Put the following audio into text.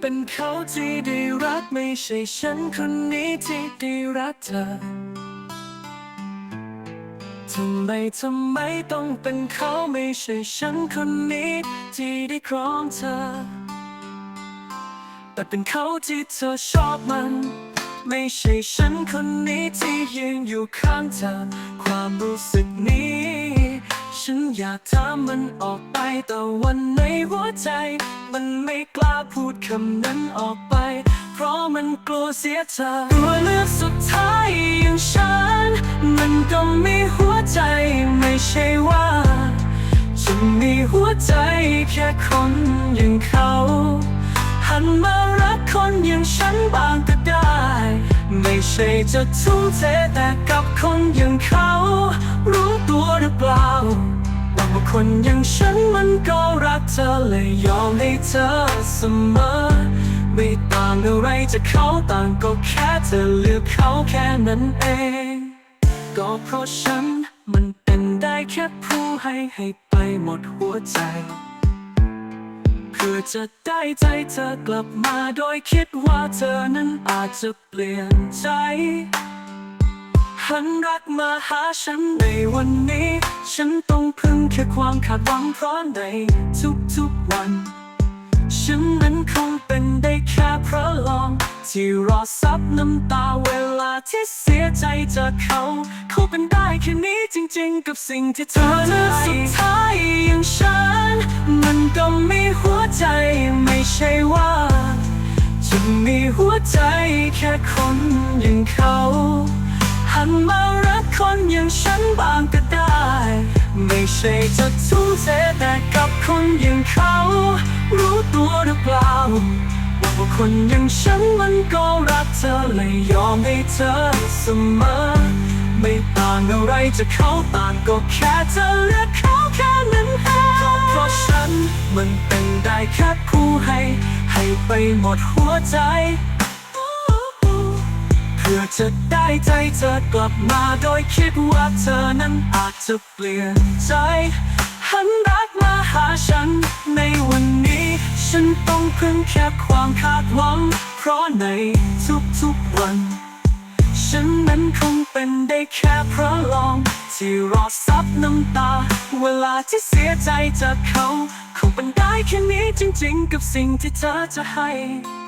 เป็นเขาที่ได้รักไม่ใช่ฉันคนนี้ที่ได้รักเธอ ทำไมทำไมต้องเป็นเขาไม่ใช่ฉันคนนี้ที่ได้ครองเธอ แต่เป็นเขาที่เธอชอบมัน ไม่ใช่ฉันคนนี้ที่ยืนอยู่ข้างเธอ ความรู้สึกนี้ ฉันอยากถามมันออกไปแต่วันในหัวใจ มันไม่กล้าพูดคำนั้นออกไป เพราะมันกลัวเสียเธอตัวเลือกสุดท้ายอย่างฉัน มันก็มีหัวใจไม่ใช่ว่าฉันมีหัวใจแค่คนอย่างเขา หันมารักคนอย่างฉันบ้างก็ได้ ไม่ใช่จะทุ่มเทแต่กับคนอย่างเขา รู้ตัวหรือเปล่า ว่าคนอย่างฉันมันก็รักเธอเลยยอมให้เธอเสมอ ไม่ต่างอะไรจากเขาต่างก็แค่เธอเลือกเขาแค่นั้นเอง ก็เพราะฉันมันเป็นได้แค่ผู้ให้ให้ไปหมดหัวใจเพื่อจะได้ใจเธอกลับมาโดยคิดว่าเธอนั้นอาจจะเปลี่ยนใจหันรักมาหาฉันในวันนี้ ฉันต้องพึ่งแค่ความคาดหวังเพราะในทุกๆวัน ฉันนั้นคงเป็นได้แค่เพราะลอง ที่รอซับน้ำตาเวลาที่เสียใจจากเขา เขาเป็นได้แค่นี้จริงๆ กับสิ่งที่เธอเลือกสุดท้ายอย่างฉัน มันก็มีหัวใจไม่ใช่ว่า จะมีหัวใจแค่คนอย่างเขา หันมารักคนอย่างฉันบ้างก็ ใช่จะทุ่มเทแต่กับคนอย่างเขา รู้ตัวหรือเปล่า ว่าคนอย่างฉันมันก็รักเธอเลยยอมให้เธอเสมอ ไม่ต่างอะไรจากเขาต่างก็แค่เธอเลือกเขาแค่นั้นเองเพราะฉันมันเป็นได้แค่ผู้ให้ ให้ไปหมดหัวใจ พื่อจะได้ใจเธอกลับมาโดยคิดว่าเธอนั้นอาจจะเปลี่ยนใจ หันรักมาหาฉันในวันนี้ ฉันต้องพึ่งแค่ความคาดหวัง เพราะในทุกๆวัน ฉันนั้นคงเป็นได้แค่เพระลอง ที่รอซับน้ำตา เวลาที่เสียใจจากเขา คงเป็นได้แค่นี้จริงๆ กับสิ่งที่เธอจะให้